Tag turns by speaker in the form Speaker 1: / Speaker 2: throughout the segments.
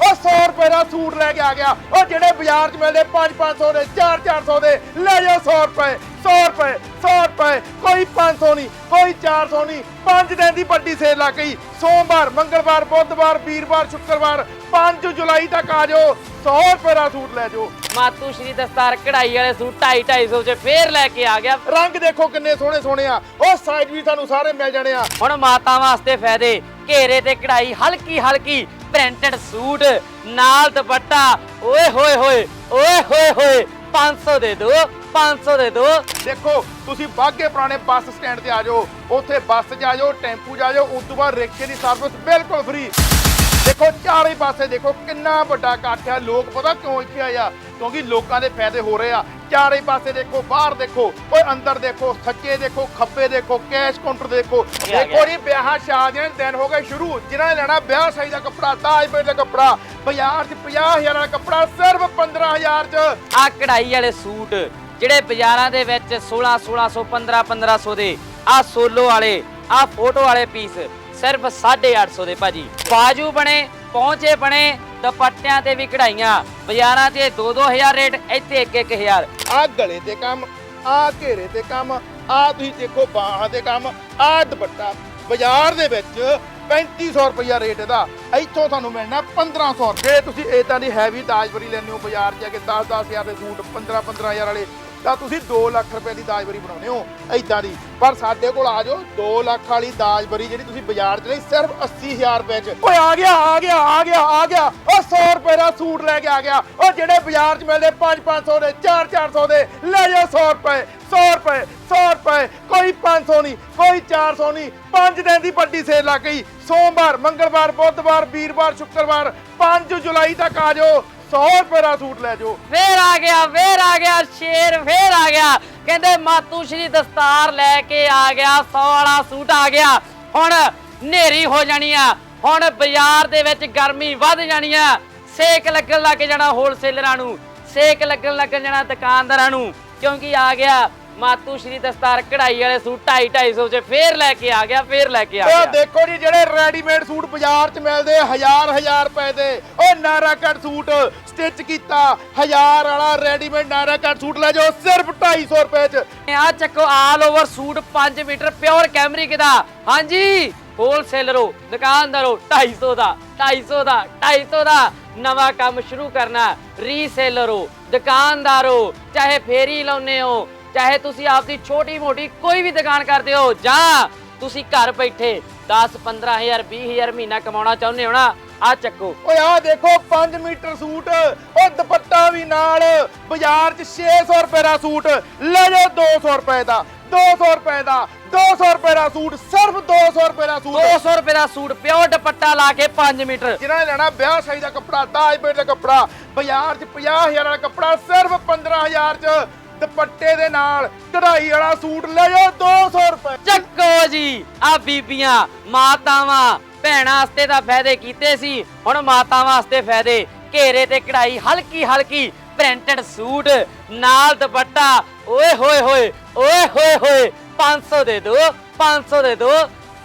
Speaker 1: ਉਹ 100 ਰੁਪਏ ਦਾ ਸੂਟ ਲੈ ਕੇ ਆ ਗਿਆ। ਉਹ ਜਿਹੜੇ ਬਾਜ਼ਾਰ 'ਚ ਮਿਲਦੇ 5-500 ਦੇ 4-400 ਦੇ ਲੈ ਜਾਓ 100 ਰੁਪਏ 100 ਰੁਪਏ 100 ਰੁਪਏ। ਕੋਈ 500 ਨਹੀਂ ਕੋਈ 400 ਨਹੀਂ। 5 ਦਿਨ ਦੀ ਵੱਡੀ ਸੇਲ ਲੱਗ ਗਈ। ਸੋਮਵਾਰ ਮੰਗਲਵਾਰ ਬੁੱਧਵਾਰ ਵੀਰਵਾਰ ਸ਼ੁੱਕਰਵਾਰ 5 ਜੁਲਾਈ ਤੱਕ ਆ ਜਾਓ। 100 ਰੁਪਏ ਦਾ ਸੂਟ ਲੈ ਜਾਓ।
Speaker 2: ਮਾਤੂ ਸ਼੍ਰੀ ਦਸਤਾਰ ਕਢਾਈ ਵਾਲੇ ਸੂਟ 2.5 250 ਚ ਫੇਰ ਲੈ ਕੇ ਆ ਗਿਆ।
Speaker 1: ਰੰਗ ਦੇਖੋ ਕਿੰਨੇ ਸੋਹਣੇ ਸੋਹਣੇ ਆ। ਉਹ ਸਾਈਜ਼ ਵੀ ਤੁਹਾਨੂੰ ਸਾਰੇ ਮਿਲ ਜਾਣੇ ਆ।
Speaker 2: ਹੁਣ ਮਾਤਾ ਵਾਸਤੇ ਫਾਇਦੇ। ਘੇਰੇ ਤੇ ਕਢਾਈ ਹਲਕੀ ਹਲਕੀ ਪ੍ਰਿੰਟਡ ਸੂਟ, ਨਾਲ ਦੁਪੱਟਾ। ਓਏ ਹੋਏ ਹੋਏ, ਓਏ ਹੋਏ ਹੋਏ 500 ਦੇ ਦੋ 500 ਦੇ ਦੋ
Speaker 1: ਦੇਖੋ, ਤੁਸੀਂ ਬਾਗੇ ਪੁਰਾਣੇ ਬੱਸ ਸਟੈਂਡ ਤੇ ਆ ਜਾਓ, ਉੱਥੇ ਬੱਸ 'ਚ ਆ ਜਾਓ, ਟੈਂਪੂ 'ਚ ਆ ਜਾਓ, ਉਸ ਤੋਂ ਬਾਅਦ ਰਿਕਸ਼ੇ ਦੀ ਸਰਵਿਸ ਬਿਲਕੁਲ ਫ੍ਰੀ ਦੇਖੋ ਚਾਰੇ ਪਾਸੇ ਦੇਖੋ ਕਿੰਨਾ ਵੱਡਾ ਇਕੱਠ ਆ ਲੋਕ ਪਤਾ ਕਿਉਂ ਇੱਥੇ ਆਏ ਆ? ਕਿਉਂਕਿ ਲੋਕਾਂ ਦੇ ਫਾਇਦੇ ਹੋ ਰਹੇ ਆ। ਚਾਰੇ ਪਾਸੇ ਦੇਖੋ ਬਾਹਰ ਦੇਖੋ ਓਏ ਅੰਦਰ ਦੇਖੋ ਸੱਜੇ ਦੇਖੋ ਖੱਬੇ ਦੇਖੋ ਕੈਸ਼ ਕਾਊਂਟਰ ਦੇਖੋ। ਦੇਖੋ। ਜੀ ਵਿਆਹ ਸ਼ਾਦੀਆਂ ਦੇ ਦਿਨ ਹੋ ਗਏ ਸ਼ੁਰੂ। ਜਿਨ੍ਹਾਂ ਨੇ ਲੈਣਾ ਵਿਆਹ ਸ਼ਾਦੀ ਦਾ ਕੱਪੜਾ ਦਾਜ ਬੇਟ ਦਾ ਕੱਪੜਾ। ਬਾਜ਼ਾਰ 'ਚ 50000 ਵਾਲਾ ਕੱਪੜਾ ਸਿਰਫ 15000 'ਚ।
Speaker 2: ਆ ਕਢਾਈ ਵਾਲੇ ਸੂਟ ਜਿਹੜੇ ਬਾਜ਼ਾਰਾਂ ਦੇ ਵਿੱਚ 16 1600 15 1500 ਦੇ। ਆ ਸੋਲੋ ਵਾਲੇ ਆ ਫੋਟੋ ਵਾਲੇ ਪੀਸ। ਸਿਰਫ 850 ਦੇ ਭਾਜੀ। ਬਾਜੂ ਬਣੇ ਪਹੁੰਚੇ ਬਣੇ ਦੁਪੱਟਿਆਂ ਤੇ ਵੀ ਕਢਾਈਆਂ। ਬਾਜ਼ਾਰਾਂ 'ਚ 2-2000 ਰੇਟ ਇੱਥੇ 1-1000
Speaker 1: ਆ ਗਲੇ ਤੇ ਕੰਮ ਆ ਘੇਰੇ ਤੇ ਕੰਮ ਆ ਤੁਸੀਂ ਦੇਖੋ ਬਾਹਾਂ ਤੇ ਕੰਮ ਆ ਦੁਪੱਟਾ। ਬਾਜ਼ਾਰ ਦੇ ਵਿੱਚ 3500 ਰੁਪਇਆ ਰੇਟ ਇਹਦਾ। ਇੱਥੋਂ ਤੁਹਾਨੂੰ ਮਿਲਣਾ 1500 ਜੇ ਤੁਸੀਂ ਇਦਾਂ ਦੀ ਹੈਵੀ ਦਾਜਵਰੀ ਲੈਣੇ ਹੋ ਬਾਜ਼ਾਰ 'ਚ ਜਾ ਕੇ 10 ਹਜ਼ਾਰ ਦੇ ਸੂਟ 15 15000 ਵਾਲੇ ਤਾਂ ਤੁਸੀਂ 2 ਲੱਖ ਰੁਪਏ ਦੀ ਦਾਜਬਰੀ ਬਣਾਉਨੇ ਹੋ ਇਦਾਂ ਦੀ। ਪਰ ਸਾਡੇ ਕੋਲ ਆ ਜਾਓ 2 ਲੱਖ ਵਾਲੀ ਦਾਜਬਰੀ ਜਿਹੜੀ ਤੁਸੀਂ ਬਾਜ਼ਾਰ 'ਚ ਲਈ, ਸਿਰਫ 80000 ਰੁਪਏ 'ਚ। ਓਏ, ਆ ਗਿਆ ਆ ਗਿਆ ਆ ਗਿਆ ਆ ਗਿਆ। ਉਹ 100 ਰੁਪਏ ਦਾ ਸੂਟ ਲੈ ਕੇ ਆ ਗਿਆ। ਉਹ ਜਿਹੜੇ ਬਾਜ਼ਾਰ 'ਚ ਮਿਲਦੇ 5-500 ਦੇ 4-400 ਦੇ, ਲੈ ਜਾਓ 100 ਰੁਪਏ 100 ਰੁਪਏ 100 ਰੁਪਏ। ਕੋਈ 500 ਨਹੀਂ, ਕੋਈ 400 ਨਹੀਂ। 5 ਦਿਨ ਦੀ ਵੱਡੀ ਸੇਲ ਲੱਗ ਗਈ। ਸੋਮਵਾਰ, ਮੰਗਲਵਾਰ, ਬੁੱਧਵਾਰ, ਵੀਰਵਾਰ, ਸ਼ੁੱਕਰਵਾਰ 5 ਜੁਲਾਈ ਤੱਕ ਆ ਜਾਓ। 100 ਰੁਪਏ ਦਾ ਸੂਟ ਲੈ ਜਾਓ।
Speaker 2: ਫੇਰ ਆ ਗਿਆ, ਫੇਰ ਆ ਗਿਆ ਸ਼ੇਰ, ਫੇਰ ਆ ਗਿਆ। ਕਹਿੰਦੇ ਮਾਤੂ ਸ਼੍ਰੀ ਦਸਤਾਰ ਲੈ ਕੇ ਆ ਗਿਆ 100 ਵਾਲਾ ਸੂਟ ਆ ਗਿਆ। ਹੁਣ ਨੇਰੀ ਹੋ ਜਾਣੀ ਆ। ਹੁਣ ਬਾਜ਼ਾਰ ਦੇ ਵਿੱਚ ਗਰਮੀ ਵੱਧ ਜਾਣੀ ਆ। ਸੇਕ ਲੱਗਣ ਲੱਗ ਜਾਣਾ ਹੋਲਸੇਲਰਾਂ ਨੂੰ। ਸੇਕ ਲੱਗਣ ਲੱਗ ਜਾਣਾ ਦੁਕਾਨਦਾਰਾਂ ਨੂੰ। ਕਿਉਂਕਿ ਆ ਗਿਆ ਮਾਤੂ ਸ਼੍ਰੀ ਦਸਤਾਰ ਕਢਾਈ ਵਾਲੇ ਸੂਟ 2.5 250 ਚ ਫੇਰ ਲੈ ਕੇ ਆ ਗਿਆ ਫੇਰ ਲੈ ਕੇ ਆ
Speaker 1: ਉਹ
Speaker 2: ਗਿਆ।
Speaker 1: ਦੇਖੋ ਜੀ ਜਿਹੜੇ ਰੈਡੀਮੇਡ ਸੂਟ ਬਾਜ਼ਾਰ 'ਚ ਮਿਲਦੇ ਹਜ਼ਾਰ ਹਜ਼ਾਰ ਰੁਪਏ ਦੇ। ਉਹ ਨਾਰਾ ਕੱਟ ਸੂਟ ਸਟਿਚ ਕੀਤਾ ਹਜ਼ਾਰ ਵਾਲਾ ਰੈਡੀਮੇਡ ਨਾਰਾ ਕੱਟ ਸੂਟ ਲੈ ਜਾਓ ਸਿਰਫ 250 ਰੁਪਏ 'ਚ।
Speaker 2: ਆ ਚੱਕੋ all over suit 5 meter pure cambric ਦਾ ਹਾਂਜੀ ਹੋਲਸੇਲਰੋ ਦੁਕਾਨਦਾਰੋ 250 ਦਾ 250 ਦਾ 250 ਦਾ। ਨਵਾਂ ਕੰਮ ਸ਼ੁਰੂ ਕਰਨਾ ਰੀਸੇਲਰੋ ਦੁਕਾਨਦਾਰੋ ਚਾਹੇ ਫੇਰੀ ਲਾਉਨੇ ਹੋ ਚਾਹੇ ਤੁਸੀਂ ਆਪਦੀ ਛੋਟੀ ਮੋਟੀ ਕੋਈ ਵੀ ਦੁਕਾਨ ਕਰਦੇ ਹੋ ਜਾਂ ਤੁਸੀਂ ਘਰ ਬੈਠੇ 10 15000 20000 ਮਹੀਨਾ ਕਮਾਉਣਾ ਚਾਹੁੰਦੇ ਹੋ ਨਾ ਆ ਚੱਕੋ।
Speaker 1: ਓਏ ਆਹ ਦੇਖੋ 5 ਮੀਟਰ ਸੂਟ ਉਹ ਦੁਪੱਟਾ ਵੀ ਨਾਲ ਬਾਜ਼ਾਰ 'ਚ 600 ਰੁਪਏ ਦਾ ਸੂਟ ਲੈ ਜਾਓ 200 ਰੁਪਏ ਦਾ 200 ਰੁਪਏ ਦਾ 200 ਰੁਪਏ ਦਾ ਸੂਟ ਸਿਰਫ 200 ਰੁਪਏ ਦਾ ਸੂਟ।
Speaker 2: 200 ਰੁਪਏ ਦਾ ਸੂਟ ਪਿਓਰ ਦੁਪੱਟਾ ਲਾ ਕੇ 5 ਮੀਟਰ।
Speaker 1: ਜਿਨ੍ਹਾਂ ਨੇ ਲੈਣਾ ਵਿਆਹ ਸ਼ਾਦੀ ਦਾ ਕੱਪੜਾ ਦਾਜ ਬੇਟ ਦਾ ਕੱਪੜਾ ਬਾਜ਼ਾਰ 'ਚ 50000 ਵਾਲਾ ਕੱਪੜਾ ਸਿਰਫ 15000 'ਚ। ਦੁਪੱਟੇ ਦੇ ਨਾਲ ਕਢਾਈ ਵਾਲਾ ਸੂਟ ਲੈ ਜਾਓ 200 ਰੁਪਏ।
Speaker 2: ਚੱਕੋ ਜੀ ਆ ਬੀਬੀਆਂ ਮਾਤਾਵਾਂ ਭੈਣਾਂ ਵਾਸਤੇ ਤਾਂ ਫਾਇਦੇ ਕੀਤੇ ਸੀ। ਹੁਣ ਮਾਤਾਵਾਂ ਵਾਸਤੇ ਫਾਇਦੇ ਘੇਰੇ ਤੇ ਕਢਾਈ ਹਲਕੀ ਹਲਕੀ ਪ੍ਰਿੰਟਡ ਸੂਟ ਨਾਲ ਦੁਪੱਟਾ। ਓਏ ਹੋਏ ਹੋਏ ਓਏ ਹੋਏ ਹੋਏ 500 ਦੇ ਦੋ 500 ਦੇ ਦੋ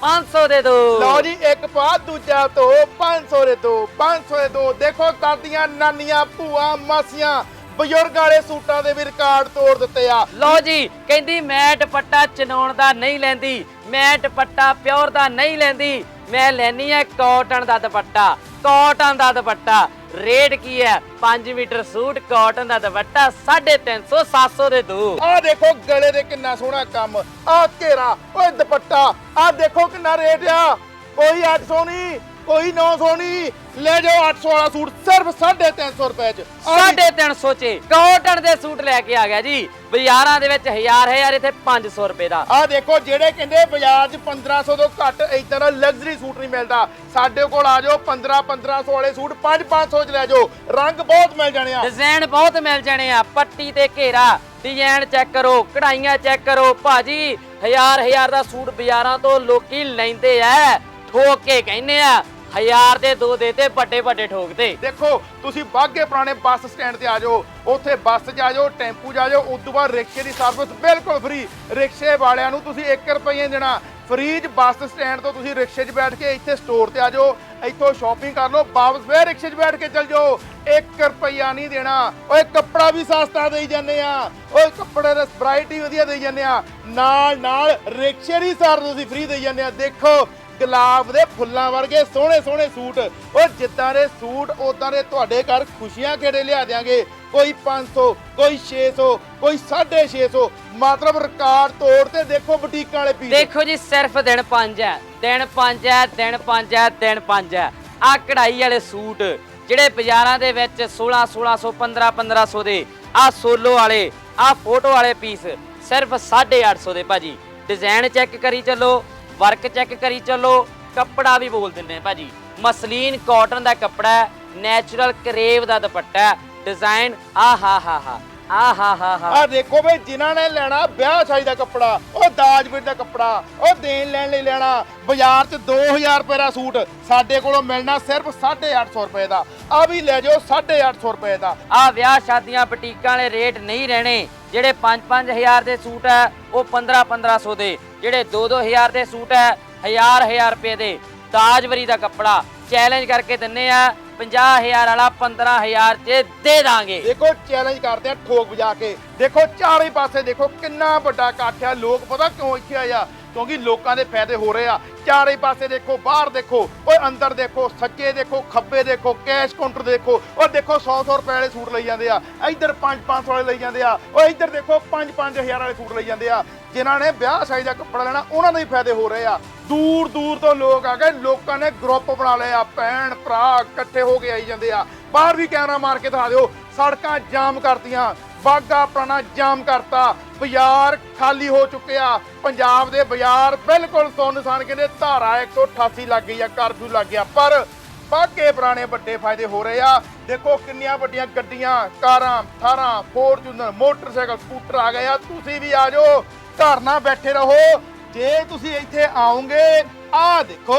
Speaker 2: 500 ਦੇ ਦੋ।
Speaker 1: ਲਓ ਜੀ ਇੱਕ ਪਾ ਦੂਜਾ ਤੋਂ 500 ਦੇ ਦੋ 500 ਦੇ ਦੋ। ਦੇਖੋ ਦਾਦੀਆਂ ਨਾਨੀਆਂ ਭੂਆ ਮਾਸੀਆਂ ਬਜ਼ੁਰਗ ਵਾਲੇ ਸੂਟਾਂ ਦੇ ਵੀ ਰਿਕਾਰਡ ਤੋੜ ਦਿੱਤੇ ਆ।
Speaker 2: ਲਓ ਜੀ ਕਹਿੰਦੀ ਮੈਂ ਦੁਪੱਟਾ ਚਨਾਉਣ ਦਾ ਨਹੀਂ ਲੈਂਦੀ ਮੈਂ ਦੁਪੱਟਾ ਪਿਓਰ ਦਾ ਨਹੀਂ ਲੈਂਦੀ ਮੈਂ ਲੈਣੀ ਹੈ ਕਾਟਨ ਦਾ ਦੁਪੱਟਾ ਕਾਟਨ ਦਾ ਦੁਪੱਟਾ। ਰੇਟ ਕੀ ਹੈ? 5 ਮੀਟਰ ਸੂਟ ਕਾਟਨ ਦਾ ਦੁਪੱਟਾ 350 700 ਦੇ ਦੋ।
Speaker 1: ਆਹ ਦੇਖੋ ਗਲੇ ਦੇ ਕਿੰਨਾ ਸੋਹਣਾ ਕੰਮ ਆਹ ਘੇਰਾ ਓਏ ਦੁਪੱਟਾ ਆਹ ਦੇਖੋ ਕਿੰਨਾ ਰੇਟ ਆ। ਕੋਈ 800 ਨਹੀਂ ਕੋਈ 900 ਨਹੀਂ ਲੈ ਜਾਓ 800 ਵਾਲਾ ਸੂਟ ਸਿਰਫ 350 ਰੁਪਏ ਚ। ਆਹ ਵੀ
Speaker 2: 350 ਚ ਕਾਟਨ ਦੇ ਸੂਟ ਲੈ ਕੇ ਆ ਗਿਆ ਜੀ। ਬਾਜ਼ਾਰਾਂ ਦੇ ਵਿੱਚ ਹਜ਼ਾਰ ਹਜ਼ਾਰ ਇੱਥੇ 500 ਰੁਪਏ ਦਾ।
Speaker 1: ਆਹ ਦੇਖੋ ਜਿਹੜੇ ਕਹਿੰਦੇ ਬਾਜ਼ਾਰ 'ਚ 1500 ਤੋਂ ਘੱਟ ਇਦਾਂ ਦਾ ਲਗਜ਼ਰੀ ਸੂਟ ਨਹੀਂ ਮਿਲਦਾ। ਸਾਡੇ ਕੋਲ ਆ ਜਾਓ 15 1500 ਵਾਲੇ ਸੂਟ 5 500 ਚ ਲੈ ਜਾਓ। ਰੰਗ ਬਹੁਤ ਮਿਲ ਜਾਣੇ ਆ।
Speaker 2: ਡਿਜ਼ਾਈਨ ਬਹੁਤ ਮਿਲ ਜਾਣੇ ਆ। ਪੱਟੀ ਤੇ ਘੇਰਾ। ਡਿਜ਼ਾਈਨ ਚੈੱਕ ਕਰੋ ਕਢਾਈਆਂ ਚੈੱਕ ਕਰੋ। ਭਾਜੀ ਹਜ਼ਾਰ ਹਜ਼ਾਰ ਦਾ ਸੂਟ ਬਾਜ਼ਾਰਾਂ ਤੋਂ ਲੋਕੀ ਲੈਂਦੇ ਐ ਠੋਕ ਕੇ ਕਹਿੰਦੇ ਆ ਹਜ਼ਾਰ ਦੇ ਦੋ ਦੇ ਵੱਡੇ ਵੱਡੇ ਠੋਕਦੇ
Speaker 1: ਦੇਖੋ, ਤੁਸੀਂ ਬਾਗੇ ਪੁਰਾਣੇ ਬੱਸ ਸਟੈਂਡ ਤੇ ਆ ਜਾਓ, ਉੱਥੇ ਬੱਸ 'ਚ ਆ ਜਾਓ, ਟੈਂਪੂ 'ਚ ਆ ਜਾਓ, ਉਸ ਤੋਂ ਬਾਅਦ ਰਿਕਸ਼ੇ ਦੀ ਸਰਵਿਸ ਬਿਲਕੁਲ ਫ੍ਰੀ। ਰਿਕਸ਼ੇ ਵਾਲਿਆਂ ਨੂੰ ਤੁਸੀਂ 1 ਰੁਪਏ ਦੇਣਾ। ਫਰੀਜ ਬੱਸ ਸਟੈਂਡ ਤੋਂ ਤੁਸੀਂ ਰਿਕਸ਼ੇ 'ਚ ਬੈਠ ਕੇ ਇੱਥੇ ਸਟੋਰ ਤੇ ਆ ਜਾਓ, ਇੱਥੋਂ ਸ਼ਾਪਿੰਗ ਕਰ ਲਓ, ਵਾਪਸ ਫੇਰ ਰਿਕਸ਼ੇ 'ਚ ਬੈਠ ਕੇ ਚੱਲ ਜਾਓ। 1 ਰੁਪਈਆ ਨਹੀਂ ਦੇਣਾ। ਓਏ, ਕੱਪੜਾ ਵੀ ਸਸਤਾ ਦੇਈ ਜਾਂਦੇ ਆ। ਓਏ, ਕੱਪੜੇ ਦਾ ਵੈਰਾਈਟੀ ਵਧੀਆ ਦੇਈ ਜਾਂਦੇ ਆ। ਨਾਲ ਨਾਲ ਰਿਕਸ਼ੇ ਦੀ ਸਾਰ ਤੁਸੀਂ ਫ੍ਰੀ ਦੇਈ ਜਾਂਦੇ ਆ। ਦੇਖੋ ਗੁਲਾਬ ਦੇ ਫੁੱਲਾਂ ਵਰਗੇ ਸੋਹਣੇ ਸੋਹਣੇ ਸੂਟ। ਉਹ ਜਿੱਦਾਂ ਦੇ ਸੂਟ ਉਦਾਂ ਦੇ ਤੁਹਾਡੇ ਘਰ ਖੁਸ਼ੀਆਂ ਕਿਹੜੇ ਲਿਆ ਦਿਆਂਗੇ? ਕੋਈ 500 ਕੋਈ 600 ਕੋਈ 650 ਮਤਲਬ ਰਿਕਾਰਡ ਤੋੜ ਤੇ ਦੇਖੋ ਬੁਟੀਕਾਂ ਵਾਲੇ ਪੀਸ।
Speaker 2: ਦੇਖੋ ਜੀ, ਸਿਰਫ ਦਿਨ 5 ਹੈ। ਦਿਨ 5 ਹੈ, ਦਿਨ 5 ਹੈ, ਦਿਨ 5 ਹੈ। ਆ ਕਢਾਈ ਵਾਲੇ ਸੂਟ, ਜਿਹੜੇ ਬਾਜ਼ਾਰਾਂ ਦੇ ਵਿੱਚ 16 1600 15 1500 ਦੇ ਆ ਸੋਲੋ ਵਾਲੇ ਆ ਫੋਟੋ ਵਾਲੇ ਪੀਸ ਸਿਰਫ 850 ਦੇ ਭਾਜੀ। ਡਿਜ਼ਾਈਨ ਚੈੱਕ ਕਰੀ ਚੱਲੋ। ਵਰਕ ਚੈੱਕ ਕਰੀ ਚੱਲੋ ਕੱਪੜਾ ਵੀ ਬੋਲ ਦਿੰਦੇ ਆ ਭਾਜੀ। ਮਸਲੀਨ ਕਾਟਨ ਦਾ ਕੱਪੜਾ ਹੈ ਨੈਚੁਰਲ ਕਰੇਵ ਦਾ ਦੁਪੱਟਾ ਹੈ ਡਿਜ਼ਾਈਨ ਆ ਹਾ ਹਾ ਹਾ ਆ ਹਾ ਹਾ ਹਾ
Speaker 1: ਆ ਦੇਖੋ ਬਈ ਜਿਨ੍ਹਾਂ ਨੇ ਲੈਣਾ ਵਿਆਹ ਸ਼ਾਦੀ ਦਾ ਕੱਪੜਾ ਉਹ ਦਾਜ ਵੀਰ ਦਾ ਕੱਪੜਾ ਉਹ ਦੇਣ ਲੈਣ ਲਈ ਲੈਣਾ ਬਾਜ਼ਾਰ 'ਚ 2000 ਰੁਪਏ ਦਾ ਸੂਟ ਸਾਡੇ ਕੋਲੋਂ ਮਿਲਣਾ ਸਿਰਫ 850 ਰੁਪਏ ਦਾ ਆ ਵੀ ਲੈ ਜਾਓ 850 ਰੁਪਏ ਦਾ।
Speaker 2: ਆ ਵਿਆਹ ਸ਼ਾਦੀਆਂ ਬੁਟੀਕਾਂ ਵਾਲੇ ਰੇਟ ਨਹੀਂ ਰਹਿਣੇ ਜਿਹੜੇ 5-5000 ਦੇ ਸੂਟ ਹੈ ਉਹ 15-1500 ਦੇ। ਜਿਹੜੇ 2-2000 ਦੇ ਸੂਟ ਹੈ 1000-1000 ਰੁਪਏ ਦੇ। ਦਾਜਵਰੀ ਦਾ ਕੱਪੜਾ ਚੈਲੰਜ ਕਰਕੇ ਦਿੰਨੇ ਆ 50000 ਵਾਲਾ 15000 ਚ ਦੇ ਦਾਂਗੇ।
Speaker 1: ਦੇਖੋ ਚੈਲੰਜ ਕਰਦੇ ਆ ਠੋਕ ਵਜਾ ਕੇ। ਦੇਖੋ, ਚਾਰੇ ਪਾਸੇ ਦੇਖੋ ਕਿੰਨਾ ਵੱਡਾ ਇਕੱਠ ਆ। ਲੋਕ ਪਤਾ ਕਿਉਂ ਇੱਥੇ ਆਏ ਆ? ਕਿਉਂਕਿ ਲੋਕਾਂ ਦੇ ਫਾਇਦੇ ਹੋ ਰਹੇ ਆ। ਚਾਰੇ ਪਾਸੇ ਦੇਖੋ, ਬਾਹਰ ਦੇਖੋ, ਓਏ ਅੰਦਰ ਦੇਖੋ ਸੱਜੇ ਦੇਖੋ, ਖੱਬੇ ਦੇਖੋ, ਕੈਸ਼ ਕਾਊਂਟਰ ਦੇਖੋ ਉਹ ਦੇਖੋ 100 100 ਰੁਪਏ ਵਾਲੇ ਸੂਟ ਲਈ ਜਾਂਦੇ ਆ। ਇੱਧਰ 5 500 ਵਾਲੇ ਲਈ ਜਾਂਦੇ ਆ। ਓਏ ਇੱਧਰ ਦੇਖੋ 5 5000 ਵਾਲੇ ਸੂਟ ਲਈ ਜਾਂਦੇ ਆ। ਜਿਨ੍ਹਾਂ ਨੇ ਵਿਆਹ ਸ਼ਾਦੀ ਦਾ ਕੱਪੜਾ ਲੈਣਾ, ਉਹਨਾਂ ਦੇ ਹੀ ਫਾਇਦੇ ਹੋ ਰਹੇ ਆ। ਦੂਰ ਦੂਰ ਤੋਂ ਲੋਕ ਆ ਗਏ, ਲੋਕਾਂ ਨੇ ਗਰੁੱਪ ਬਣਾ ਲਏ ਆ ਭੈਣ, ਭਰਾ ਇਕੱਠੇ ਹੋ ਕੇ ਆਈ ਜਾਂਦੇ ਆ। ਬਾਹਰ ਵੀ ਕੈਮਰਾ ਮਾਰ ਕੇ ਦਿਖਾ ਦਿਓ, ਸੜਕਾਂ ਜਾਮ ਕਰਤੀਆਂ। ਬਾਗਾ ਪੁਰਾਣਾ ਜਾਮ ਕਰਤਾ। ਬਾਜ਼ਾਰ ਖਾਲੀ ਹੋ ਚੁੱਕਿਆ। ਪੰਜਾਬ ਦੇ ਬਾਜ਼ਾਰ ਬਿਲਕੁਲ ਸੁੰਨਸਾਨ ਕਹਿੰਦੇ ਧਾਰਾ 188 ਲੱਗ ਗਈ ਆ ਕਰਫਿਊ ਲੱਗ ਗਿਆ। ਪਰ ਬਾਗੇ ਪੁਰਾਣੇ ਵੱਡੇ ਫਾਇਦੇ ਹੋ ਰਹੇ ਆ। ਦੇਖੋ ਕਿੰਨੀਆਂ ਵੱਡੀਆਂ ਗੱਡੀਆਂ, ਕਾਰਾਂ, ਥਾਰਾਂ, ਫੋਰਚੂਨਰ, ਮੋਟਰਸਾਈਕਲ, ਸਕੂਟਰ ਆ ਗਏ ਆ। ਤੁਸੀਂ ਵੀ ਆ ਜਾਓ ਧਰਨਾ ਬੈਠੇ ਰਹੋ। ਜੇ ਤੁਸੀਂ ਇੱਥੇ ਆਓਗੇ ਆ ਦੇਖੋ।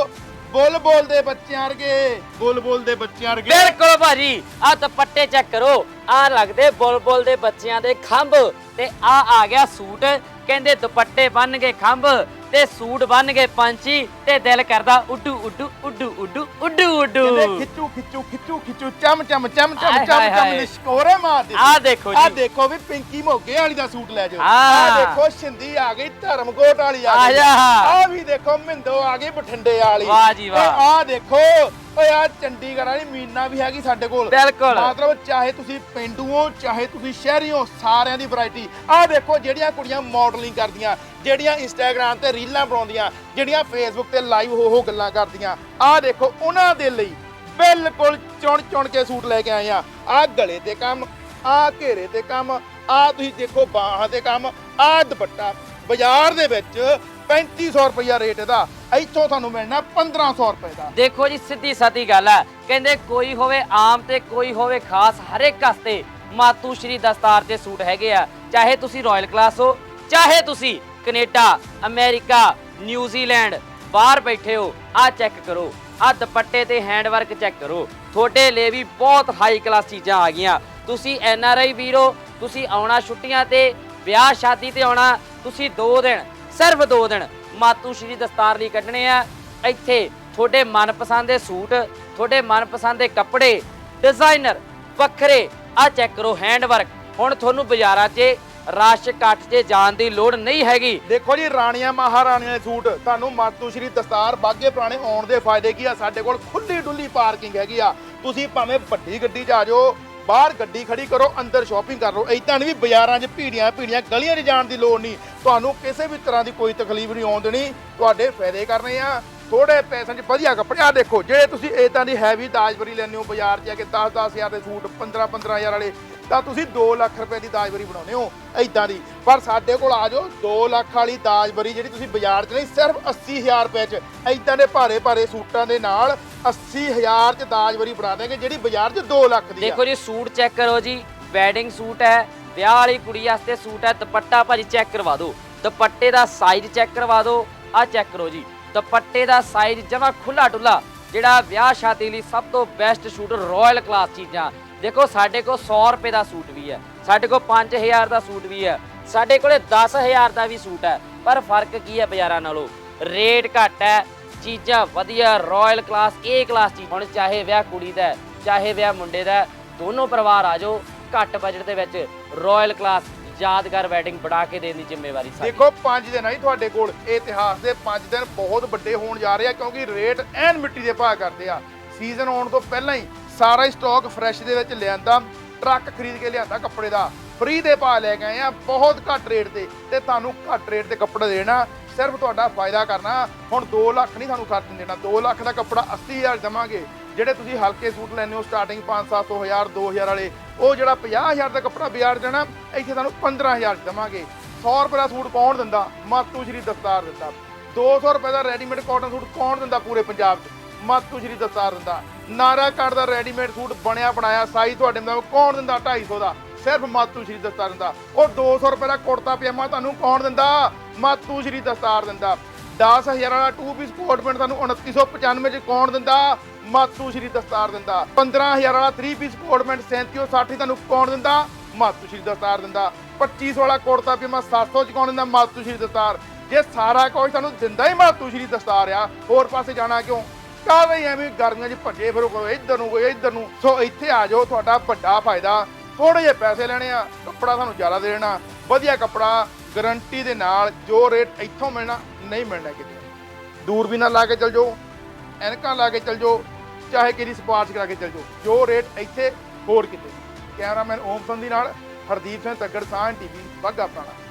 Speaker 1: ਬੁੱਲ ਬੁੱਲ ਦੇ ਬੱਚਿਆਂ ਵਰਗੇ। ਬੁੱਲ ਬੁੱਲ ਦੇ ਬੱਚਿਆਂ ਵਰਗੇ।
Speaker 2: ਬਿਲਕੁਲ ਭਾਜੀ ਆ ਦੁਪੱਟੇ ਚੈੱਕ ਕਰੋ। ਆ ਲੱਗਦੇ ਬੁਲਬੁਲ ਦੇ ਬੱਚਿਆਂ ਦੇ ਖੰਭ। ਤੇ ਆ ਆ ਗਿਆ ਸੂਟ। ਕਹਿੰਦੇ ਦੁਪੱਟੇ ਬੰਨ ਕੇ ਖੰਭ। ਤੇ ਸੂਟ ਬੰਨ ਕੇ ਪੰਛੀ ਤੇ ਦਿਲ ਕਰਦਾ ਉੱਡੂ ਉੱਡੂ ਉੱਡੂ ਉੱਡੂ ਉੱਡੂ ਉੱਡੂ
Speaker 1: ਖਿੱਚੂ ਖਿੱਚੂ ਖਿੱਚੂ ਖਿੱਚੂ ਚਮ ਚਮ ਚਮ ਚਮ ਚਮ
Speaker 2: ਹਾਏ,
Speaker 1: ਚਮ
Speaker 2: ਹਾਏ।
Speaker 1: ਨਿਸ਼ਕੋਰੇ ਮਾਰਦੇ
Speaker 2: ਆਹ ਦੇਖੋ
Speaker 1: ਆ
Speaker 2: ਜੀ।
Speaker 1: ਦੇਖੋ ਵੀ ਪਿੰਕੀ ਮੋਗੇ ਵਾਲੀ ਦਾ ਸੂਟ ਲੈ ਜਾਓ। ਆ ਦੇਖੋ ਸ਼ਿੰਦੀ ਆ ਗਈ ਧਰਮਕੋਟ ਵਾਲੀ ਆ
Speaker 2: ਆ
Speaker 1: ਗਈ
Speaker 2: ਜਾ।
Speaker 1: ਆ ਵੀ ਦੇਖੋ ਮਿੰਦੋ ਆ ਗਈ ਬਠਿੰਡੇ ਵਾਲੀ
Speaker 2: ਵਾਹ ਜੀ ਵਾਹ।
Speaker 1: ਆ ਦੇਖੋ ਓਏ ਆ ਚੰਡੀਗੜ੍ਹ ਵਾਲੀ ਮੀਨਾ ਵੀ ਹੈਗੀ ਸਾਡੇ ਕੋਲ
Speaker 2: ਬਿਲਕੁਲ।
Speaker 1: ਮਤਲਬ ਚਾਹੇ ਤੁਸੀਂ ਪਿੰਡੂ ਹੋ ਚਾਹੇ ਤੁਸੀਂ ਸ਼ਹਿਰੀ ਹੋ ਸਾਰਿਆਂ ਦੀ ਵੈਰਾਈਟੀ ਆ ਦੇਖੋ ਜਿਹੜੀਆਂ ਕੁੜੀਆਂ ਮਾਡਲਿੰਗ ਕਰਦੀਆਂ ਜਿਹੜੀਆਂ ਇੰਸਟਾਗ੍ਰam ਤੇ ਰੀਲਾਂ ਬਣਾਉਂਦੀਆਂ, ਜਿਹੜੀਆਂ ਫੇਸਬੁੱਕ ਤੇ ਲਾਈਵ ਹੋ ਹੋ ਗੱਲਾਂ ਕਰਦੀਆਂ, ਆਹ ਦੇਖੋ, ਉਹਨਾਂ ਦੇ ਲਈ ਬਿਲਕੁਲ ਚੁਣ ਚੁਣ ਕੇ ਸੂਟ ਲੈ ਕੇ ਆਏ ਆ। ਆ ਗਲੇ ਤੇ ਕੰਮ, ਆਹ ਘੇਰੇ ਤੇ ਕੰਮ, ਆਹ ਤੁਸੀਂ ਦੇਖੋ ਬਾਹਾਂ ਤੇ ਕੰਮ, ਆਹ ਦੁਪੱਟਾ। ਬਾਜ਼ਾਰ ਦੇ ਵਿੱਚ 3500 ਰੁਪਇਆ ਰੇਟ ਇਹਦਾ। ਇੱਥੋਂ ਤੁਹਾਨੂੰ ਮਿਲਣਾ 1500 ਰੁਪਏ ਦਾ।
Speaker 2: ਦੇਖੋ ਜੀ ਸਿੱਧੀ ਸਾਦੀ ਗੱਲ ਹੈ। ਕਹਿੰਦੇ ਕੋਈ ਹੋਵੇ ਆਮ ਤੇ ਕੋਈ ਹੋਵੇ ਖਾਸ, ਹਰ ਇੱਕ ਮਾਤੂ ਸ਼੍ਰੀ ਦਸਤਾਰ ਦੇ ਸੂਟ ਹੈਗੇ ਆ। ਚਾਹੇ ਤੁਸੀਂ ਰਾਇਲ ਕਲਾਸ ਹੋ, ਚਾਹੇ ਤੁਸੀਂ ਕੈਨੇਡਾ, ਅਮਰੀਕਾ ਨਿਊਜ਼ੀਲੈਂਡ ਬਾਹਰ ਬੈਠੇ ਹੋ, ਆ ਚੈੱਕ ਕਰੋ। ਆ ਦੁਪੱਟੇ ਤੇ ਹੈਂਡਵਰਕ ਚੈੱਕ ਕਰੋ। ਤੁਹਾਡੇ ਲਈ ਵੀ ਬਹੁਤ ਹਾਈ ਕਲਾਸ ਚੀਜ਼ਾਂ ਆ ਗਈਆਂ। ਤੁਸੀਂ ਐਨ ਆਰ ਆਈ ਵੀਰੋ, ਤੁਸੀਂ ਆਉਣਾ ਛੁੱਟੀਆਂ ਤੇ, ਵਿਆਹ, ਸ਼ਾਦੀ ਤੇ ਆਉਣਾ, ਤੁਸੀਂ 2 ਦਿਨ, ਸਿਰਫ 2 ਦਿਨ ਮਾਤੂ ਸ਼੍ਰੀ ਦਸਤਾਰ ਲਈ ਕੱਢਣੇ ਆ। ਇੱਥੇ ਤੁਹਾਡੇ ਮਨਪਸੰਦ ਦੇ ਸੂਟ, ਤੁਹਾਡੇ ਮਨਪਸੰਦ ਦੇ ਕੱਪੜੇ ਡਿਜ਼ਾਈਨਰ ਵੱਖਰੇ, ਆ ਚੈੱਕ ਕਰੋ ਹੈਂਡਵਰਕ ਹੁਣ ਤੁਹਾਨੂੰ ਬਾਜ਼ਾਰਾਂ 'ਚ ਰਸ਼ ਕੱਟ 'ਚ ਜਾਣ ਦੀ ਲੋੜ ਨਹੀਂ ਹੈਗੀ।
Speaker 1: ਦੇਖੋ ਜੀ, ਰਾਣੀਆਂ ਮਹਾਰਾਣੀਆਂ ਦੇ ਸੂਟ, ਤੁਹਾਨੂੰ ਮਾਤੂ ਸ਼੍ਰੀ ਦਸਤਾਰ ਬਾਗੇ ਪੁਰਾਣੇ ਆਉਣ ਦੇ ਫਾਇਦੇ ਕੀ ਆ? ਸਾਡੇ ਕੋਲ ਖੁੱਲੀ ਡੁੱਲੀ ਪਾਰਕਿੰਗ ਹੈਗੀ ਆ। ਤੁਸੀਂ ਭਾਵੇਂ ਵੱਡੀ ਗੱਡੀ 'ਚ ਆ ਜਾਓ, ਬਾਹਰ ਗੱਡੀ ਖੜੀ ਕਰੋ, ਅੰਦਰ ਸ਼ਾਪਿੰਗ ਕਰ ਲਓ ਇਦਾਂ ਨਹੀਂ ਵੀ ਬਾਜ਼ਾਰਾਂ 'ਚ ਭੀੜੀਆਂ ਭੀੜੀਆਂ ਗਲੀਆਂ 'ਚ ਜਾਣ ਦੀ ਲੋੜ ਨਹੀਂ। ਤੁਹਾਨੂੰ ਕਿਸੇ ਵੀ ਤਰ੍ਹਾਂ ਦੀ ਕੋਈ ਤਕਲੀਫ ਨਹੀਂ ਆਉਣ ਦੇਣੀ। ਤੁਹਾਡੇ ਫਾਇਦੇ ਕਰਨੇ ਆ। ਥੋੜੇ ਪੈਸਿਆਂ 'ਚ ਵਧੀਆ ਕੱਪੜੇ। ਆ ਦੇਖੋ ਜਿਹੜੇ ਤੁਸੀਂ ਇਦਾਂ ਦੀ ਹੈਵੀ ਦਾਜਬਰੀ ਲੈਂਦੇ ਹੋ ਬਾਜ਼ਾਰ 'ਚ ਜਾ ਕੇ 10-10 ਹਜ਼ਾਰ ਦੇ ਸੂਟ 15-15 ਹਜ਼ਾਰ ਵਾਲੇ, ਤਾਂ ਤੁਸੀਂ 2 ਲੱਖ ਰੁਪਏ ਦੀ ਦਾਜਬਰੀ ਬਣਾਉਂਦੇ ਹੋ ਇਦਾਂ ਦੀ। ਪਰ ਸਾਡੇ ਕੋਲ ਆ ਜਾਓ 2 ਲੱਖ ਵਾਲੀ ਦਾਜਬਰੀ ਜਿਹੜੀ ਤੁਸੀਂ ਬਾਜ਼ਾਰ 'ਚ ਨਹੀਂ, ਸਿਰਫ 80000 ਰੁਪਏ 'ਚ। ਇਦਾਂ ਦੇ ਭਾਰੇ ਭਾਰੇ ਸੂਟਾਂ ਦੇ ਨਾਲ 80000 'ਚ ਦਾਜਬਰੀ ਬਣਾ ਦੇਗੇ ਜਿਹੜੀ ਬਾਜ਼ਾਰ 'ਚ 2 ਲੱਖ ਦੀ ਆ।
Speaker 2: ਦੇਖੋ ਜੀ, ਸੂਟ ਚੈੱਕ ਕਰੋ ਜੀ ਵੈਡਿੰਗ ਸੂਟ ਹੈ, ਵਿਆਹ ਵਾਲੀ ਕੁੜੀ ਵਾਸਤੇ ਸੂਟ ਹੈ, ਦੁਪੱਟਾ ਭਾਜੀ ਚੈੱਕ ਕਰਵਾ ਦਿਓ। ਦੁਪੱਟੇ ਦਾ ਸਾਈਜ਼ ਚੈੱਕ ਕਰਵਾ ਦਿਓ ਆ ਚੈੱਕ ਕਰੋ ਜੀ। ਦੁਪੱਟੇ ਦਾ ਸਾਈਜ਼ ਜਮਾ ਖੁੱਲਾ ਡੁੱਲਾ ਜਿਹੜਾ ਵਿਆਹ ਸ਼ਾਦੀ ਲਈ ਸਭ ਤੋਂ ਬੈਸਟ ਸੂਟ ਰਾਇਲ ਕਲਾਸ ਚੀਜ਼ਾਂ। ਦੇਖੋ, ਸਾਡੇ ਕੋਲ 100 ਰੁਪਏ ਦਾ ਸੂਟ ਵੀ ਹੈ, ਸਾਡੇ ਕੋਲ 5000 ਦਾ ਸੂਟ ਵੀ ਹੈ, ਸਾਡੇ ਕੋਲੇ 10000 ਦਾ ਵੀ ਸੂਟ ਹੈ। ਪਰ ਫ਼ਰਕ ਕੀ ਹੈ ਬਾਜ਼ਾਰਾਂ ਨਾਲੋਂ? ਰੇਟ ਘੱਟ ਹੈ, ਚੀਜ਼ਾਂ ਵਧੀਆ ਰਾਇਲ ਕਲਾਸ ਏ ਕਲਾਸ ਚੀਜ਼। ਹੁਣ ਚਾਹੇ ਵਿਆਹ ਕੁੜੀ ਦਾ ਚਾਹੇ ਵਿਆਹ ਮੁੰਡੇ ਦਾ ਦੋਨੋਂ ਪਰਿਵਾਰ ਆ ਜਾਓ, ਘੱਟ ਬਜਟ ਦੇ ਵਿੱਚ ਰਾਇਲ ਕਲਾਸ ਯਾਦਗਾਰ ਵੈਡਿੰਗ ਬਣਾ ਕੇ ਦੇਣ ਦੀ ਜ਼ਿੰਮੇਵਾਰੀ ਸਾਡੀ।
Speaker 1: ਦੇਖੋ 5 ਦਿਨ ਆ ਤੁਹਾਡੇ ਕੋਲ। ਇਤਿਹਾਸ ਦੇ 5 ਦਿਨ ਬਹੁਤ ਵੱਡੇ ਹੋਣ ਜਾ ਰਹੇ ਆ ਕਿਉਂਕਿ ਰੇਟ ਐਨ ਮਿੱਟੀ ਦੇ ਭਾਅ ਕਰਦੇ ਆ। ਸੀਜ਼ਨ ਆਉਣ ਤੋਂ ਪਹਿਲਾਂ ਹੀ ਸਾਰਾ ਹੀ ਸਟਾਕ ਫਰੈਸ਼ ਦੇ ਵਿੱਚ ਲਿਆਂਦਾ ਟਰੱਕ ਖਰੀਦ ਕੇ ਲਿਆਂਦਾ ਕੱਪੜੇ ਦਾ। ਫ੍ਰੀ ਦੇ ਭਾਅ ਲੈ ਕੇ ਆਏ ਆ, ਬਹੁਤ ਘੱਟ ਰੇਟ ਤੇ। ਤੇ ਤੁਹਾਨੂੰ ਘੱਟ ਰੇਟ ਤੇ ਕੱਪੜਾ ਦੇਣਾ, ਸਿਰਫ ਤੁਹਾਡਾ ਫਾਇਦਾ ਕਰਨਾ। ਹੁਣ 2 ਲੱਖ ਨਹੀਂ ਤੁਹਾਨੂੰ ਖਰਚ ਦੇਣਾ 2 ਲੱਖ ਦਾ ਕੱਪੜਾ 80000 ਦੇਵਾਂਗੇ। ਜਿਹੜੇ ਤੁਸੀਂ ਹਲਕੇ ਸੂਟ ਲੈਣੇ ਹੋ ਸਟਾਰਟਿੰਗ 5-700 ਹਜ਼ਾਰ 2000 ਵਾਲੇ, ਉਹ ਜਿਹੜਾ 50000 ਦਾ ਕੱਪੜਾ ਬਾਜ਼ਾਰ ਜਾਣਾ, ਇੱਥੇ ਤੁਹਾਨੂੰ 15000 ਦੇਵਾਂਗੇ। 100 ਰੁਪਏ ਦਾ ਸੂਟ ਕੌਣ ਦਿੰਦਾ? ਮਾਤੂ ਸ਼੍ਰੀ ਦਸਤਾਰ ਦਿੰਦਾ। 200 ਰੁਪਏ ਦਾ ਰੈਡੀਮੇਡ ਕਾਟਨ ਸੂਟ ਕੌਣ ਦਿੰਦਾ ਪੂਰੇ ਪੰਜਾਬ 'ਚ? ਮਾਤੂ ਸ਼੍ਰੀ ਦਸਤਾਰ ਦਿੰਦਾ। ਨਾਰਾ ਕੱਟ ਦਾ ਰੈਡੀਮੇਡ ਸੂਟ ਬਣਿਆ ਬਣਾਇਆ ਸਾਈਜ਼ ਤੁਹਾਡੇ ਨਾਲ ਕੌਣ ਦਿੰਦਾ? 250 ਦਾ। ਸਿਰਫ ਮਾਤੂ ਸ਼੍ਰੀ ਦਸਤਾਰ ਦਿੰਦਾ। ਉਹ 200 ਰੁਪਏ ਦਾ ਕੁੜਤਾ ਪਜਾਮਾ ਤੁਹਾਨੂੰ ਕੌਣ ਦਿੰਦਾ? ਮਾਤੂ ਸ਼੍ਰੀ ਦਸਤਾਰ ਦਿੰਦਾ। 10000 ਵਾਲਾ 2 ਪੀਸ ਕੋਟ ਪੈਂਟ ਤੁਹਾਨੂੰ 2995 ਚ ਕੌਣ ਦਿੰਦਾ? ਮਾਤੂ ਸ਼੍ਰੀ ਦਸਤਾਰ ਦਿੰਦਾ। 15000 ਵਾਲਾ 3 ਪੀਸ ਕੋਟ ਪੈਂਟ 3760 ਤੁਹਾਨੂੰ ਕੌਣ ਦਿੰਦਾ? ਮਾਤੂ ਸ਼੍ਰੀ ਦਸਤਾਰ ਦਿੰਦਾ। 2500 ਵਾਲਾ ਕੁੜਤਾ ਪਜਾਮਾ 700 ਚ ਕੌਣ ਦਿੰਦਾ? ਮਾਤੂ ਸ਼੍ਰੀ ਦਸਤਾਰ। ਜੇ ਸਾਰਾ ਕੁਝ ਤੁਹਾਨੂੰ ਦਿੰਦਾ ਹੀ ਮਾਤੂ ਸ਼੍ਰੀ ਦਸਤਾਰ ਆ, ਹੋਰ ਪਾਸੇ ਜਾਣਾ ਕਿਉਂ? ਕਾਹਦੇ ਐਵੇਂ ਗਰਮੀਆਂ 'ਚ ਭੱਜੇ ਫਿਰੋ ਕੋਈ ਇੱਧਰ ਨੂੰ ਕੋਈ, ਇੱਧਰ ਨੂੰ? ਸੋ ਇੱਥੇ ਆ ਜਾਓ, ਤੁਹਾਡਾ ਵੱਡਾ ਫਾਇਦਾ। ਥੋੜੇ ਜਿਹੇ ਪੈਸੇ ਲੈਣੇ ਆ, ਕੱਪੜਾ ਤੁਹਾਨੂੰ ਜ਼ਿਆਦਾ ਦੇ ਦੇਣਾ। ਵਧੀਆ ਕੱਪੜਾ ਗਰੰਟੀ ਦੇ ਨਾਲ, ਜੋ ਰੇਟ ਇੱਥੋਂ ਮਿਲਣਾ ਨਹੀਂ ਮਿਲਣਾ ਕਿਤੇ। ਦੂਰਬੀਨਾਂ ਲਾ ਕੇ ਚਲ ਜਾਓ, ਐਨਕਾਂ ਲਾ ਕੇ ਚਲ ਜਾਓ, ਚਾਹੇ ਕਿਹਦੀ ਸਪਾਰਸ਼ ਕਰਾ ਕੇ ਚਲ ਜਾਓ, ਜੋ ਰੇਟ ਇੱਥੇ ਹੋਰ ਕਿਤੇ। ਕੈਮਰਾਮੈਨ ਓਮ ਸੰਧੀ ਨਾਲ ਹਰਦੀਪ ਸਿੰਘ ਤੱਗੜ ਸਾਹ ਟੀਵੀ ਬੱਗਾ ਪੁਰਾਣਾ।